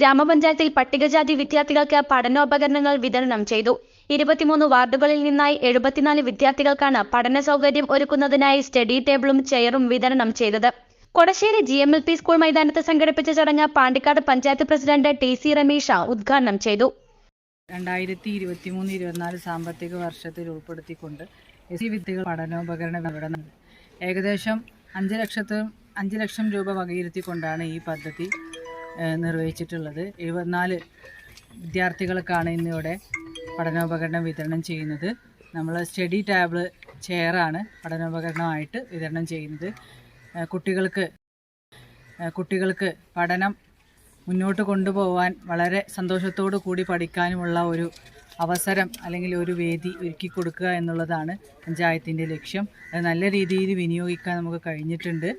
ഗ്രാമപഞ്ചായത്തിൽ പട്ടികജാതി വിദ്യാർത്ഥികൾക്ക് പഠനോപകരണങ്ങൾ വിതരണം ചെയ്തു. ഇരുപത്തിമൂന്ന് വാർഡുകളിൽ നിന്നായി എഴുപത്തിനാല് വിദ്യാർത്ഥികൾക്കാണ് പഠന സൗകര്യം ഒരുക്കുന്നതിനായി സ്റ്റഡി ടേബിളും ചെയറും വിതരണം ചെയ്തത്. Kodassery G M L P school മൈതാനത്ത് സംഘടിപ്പിച്ച ചടങ്ങ് Pandikkad panchayat president T C Ramesha ഉദ്ഘാടനം ചെയ്തു. രണ്ടായിരത്തി ഇരുപത്തി മൂന്ന് ഇരുപത്തിനാല് സാമ്പത്തിക വർഷത്തിൽ ഉൾപ്പെടുത്തിക്കൊണ്ട് എസ് വിദ്യകൾ പഠനോപകരണം ഇവിടെ. ഏകദേശം അഞ്ച് ലക്ഷത്തും അഞ്ച് ലക്ഷം രൂപ വകയിരുത്തിക്കൊണ്ടാണ് ഈ പദ്ധതി നിർവഹിച്ചിട്ടുള്ളത്. എഴുപത്തിനാല് വിദ്യാർത്ഥികൾക്കാണ് ഇന്നിവിടെ പഠനോപകരണം വിതരണം ചെയ്യുന്നത്. നമ്മൾ സ്റ്റഡി ടാബിൾ ചെയറാണ് പഠനോപകരണമായിട്ട് വിതരണം ചെയ്യുന്നത്. കുട്ടികൾക്ക് കുട്ടികൾക്ക് പഠനം മുന്നോട്ട് കൊണ്ടുപോകാൻ വളരെ സന്തോഷത്തോടു കൂടി പഠിക്കാനുമുള്ള ഒരു അവസരം അല്ലെങ്കിൽ ഒരു വേദി ഒരുക്കി കൊടുക്കുക എന്നുള്ളതാണ് പഞ്ചായത്തിന്റെ ലക്ഷ്യം. അത് നല്ല രീതിയിൽ വിനിയോഗിക്കാൻ നമുക്ക് കഴിഞ്ഞിട്ടുണ്ട്.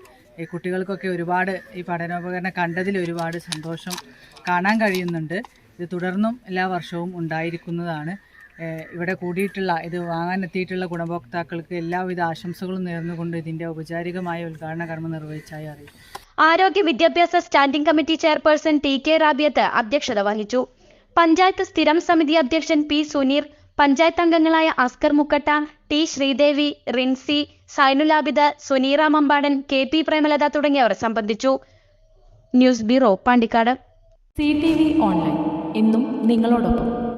ഈ കുട്ടികൾക്കൊക്കെ ഒരുപാട് ഈ പഠനോപകരണം കണ്ടതിൽ ഒരുപാട് സന്തോഷം കാണാൻ കഴിയുന്നുണ്ട്. ഇത് തുടർന്നും എല്ലാ വർഷവും ഉണ്ടായിരിക്കുന്നതാണ്. ഇവിടെ കൂടിയിട്ടുള്ള ഇത് വാങ്ങാൻ എത്തിയിട്ടുള്ള ഗുണഭോക്താക്കൾക്ക് എല്ലാവിധ ആശംസകളും നേർന്നുകൊണ്ട് ഇതിന്റെ ഔപചാരികമായ ഉദ്ഘാടന കർമ്മം നിർവഹിച്ചായി അറിയും. ആരോഗ്യ വിദ്യാഭ്യാസ standing committee chairperson T K Rabiyath അധ്യക്ഷത വഹിച്ചു. പഞ്ചായത്ത് സ്ഥിരം സമിതി അധ്യക്ഷൻ പി സുനീർ പഞ്ചായത്ത് അംഗങ്ങളായ Askar Mukkatta T Sreedevi Rincy Zainulabid Suneera Mambadan K P Premalatha തുടങ്ങിയവർ സംബന്ധിച്ചു. News bureau Pandikkad. C T V online. എന്നും നിങ്ങളോടൊപ്പം.